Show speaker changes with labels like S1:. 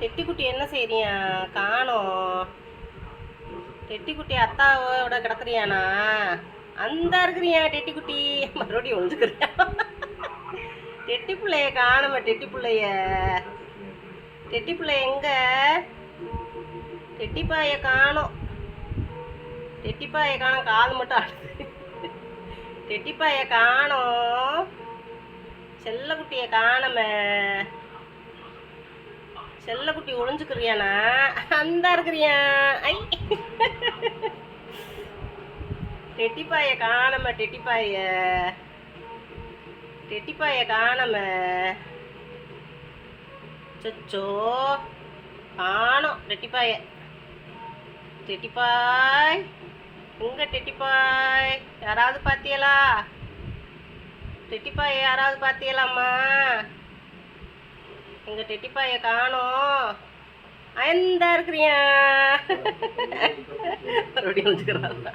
S1: டெட்டிக்குட்டி என்ன செய்றியா காணோம். டெட்டிக்குட்டி அத்தாவோட கிடக்குறியானா அந்த இருக்கிறியா டெட்டிக்குட்டி மறுபடியும் ஒழிஞ்சுக்கிறியா டெட்டி பிள்ளைய காணும டெட்டி பிள்ளைய டெட்டி பிள்ளை எங்க? டெட்டிப்பாய காணும். டெட்டிப்பாய காணோம் காது மட்டும் ஆடுது டெட்டிப்பாய காணோம். செல்லக்குட்டிய காணமே. செல்லக்குட்டி ஒளிஞ்சுக்கிறியானா அந்த இருக்கிறியா? ஐ. டெட்டிப்பாய காணம டெட்டிப்பாய. டெட்டிப்பாய காணம. சொச்சோ காணோம் டெட்டிப்பாய. டெட்டிப்பாய். உங்க டெட்டிப்பாய். யாராவது பாத்தியலா? டெட்டிப்பாய யாராவது பாத்தியலாமா? எங்க டெட்டிப்பாய காணோம். அந்த இருக்கிறியா? மறுபடியும் வச்சுக்கிறாங்க